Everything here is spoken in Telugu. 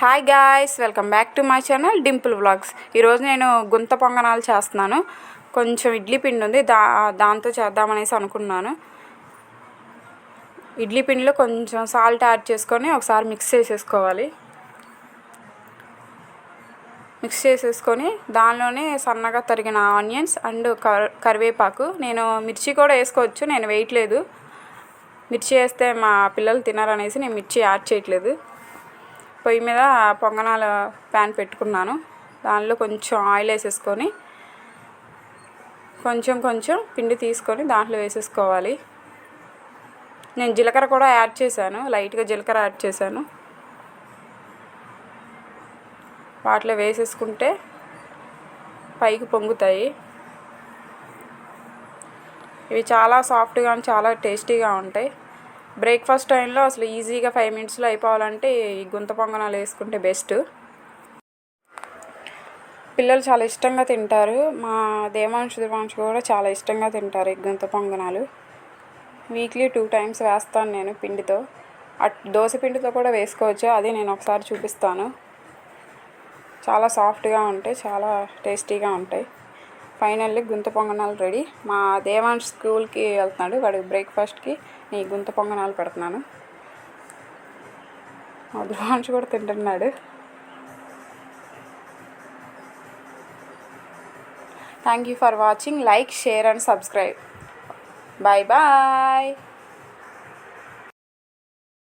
Hi guys welcome back to my channel Dimple vlogs ఈరోజు నేను గుంత పొంగనాలు చేస్తున్నాను. కొంచెం ఇడ్లీ పిండి ఉంది దా దాంతో చేద్దామనేసి అనుకున్నాను. ఇడ్లీ పిండిలో కొంచెం సాల్ట్ యాడ్ చేసుకొని ఒకసారి మిక్స్ చేసేసుకోవాలి. మిక్స్ చేసేసుకొని దానిలోనే సన్నగా తరిగిన ఆనియన్స్ అండ్ కరివేపాకు. నేను మిర్చి కూడా వేసుకోవచ్చు నేను వేయట్లేదు. మిర్చి వేస్తే మా పిల్లలు తినారనేసి నేను మిర్చి యాడ్ చేయట్లేదు. పొయ్యి మీద పొంగనాల ప్యాన్ పెట్టుకున్నాను. దానిలో కొంచెం ఆయిల్ వేసేసుకొని కొంచెం కొంచెం పిండి తీసుకొని దాంట్లో వేసేసుకోవాలి. నేను జీలకర్ర కూడా యాడ్ చేశాను లైట్గా జీలకర్ర యాడ్ చేశాను. వాటిలో వేసేసుకుంటే పైకి పొంగుతాయి. ఇవి చాలా సాఫ్ట్గా చాలా టేస్టీగా ఉంటాయి. బ్రేక్ఫాస్ట్ టైంలో అసలు ఈజీగా ఫైవ్ మినిట్స్లో అయిపోవాలంటే ఈ గుంత పొంగనాలు వేసుకుంటే బెస్ట్. పిల్లలు చాలా ఇష్టంగా తింటారు. మా దేవాంశు దేవాంశు కూడా చాలా ఇష్టంగా తింటారు ఈ గుంత పొంగనాలు. వీక్లీ టూ టైమ్స్ వేస్తాను నేను పిండితో. అట్ దోశ పిండితో కూడా వేసుకోవచ్చు. అది నేను ఒకసారి చూపిస్తాను. చాలా సాఫ్ట్గా ఉంటాయి చాలా టేస్టీగా ఉంటాయి. ఫైనల్లీ గుంత పొంగనాలు రెడీ. మా దేవాన్ స్కూల్కి వెళ్తున్నాడు. వాడికి బ్రేక్ఫాస్ట్కి నీ గుంత పొంగనాలు పెడుతున్నాను. మా కూడా తింటున్నాడు. Thank you for watching like share and subscribe bye bye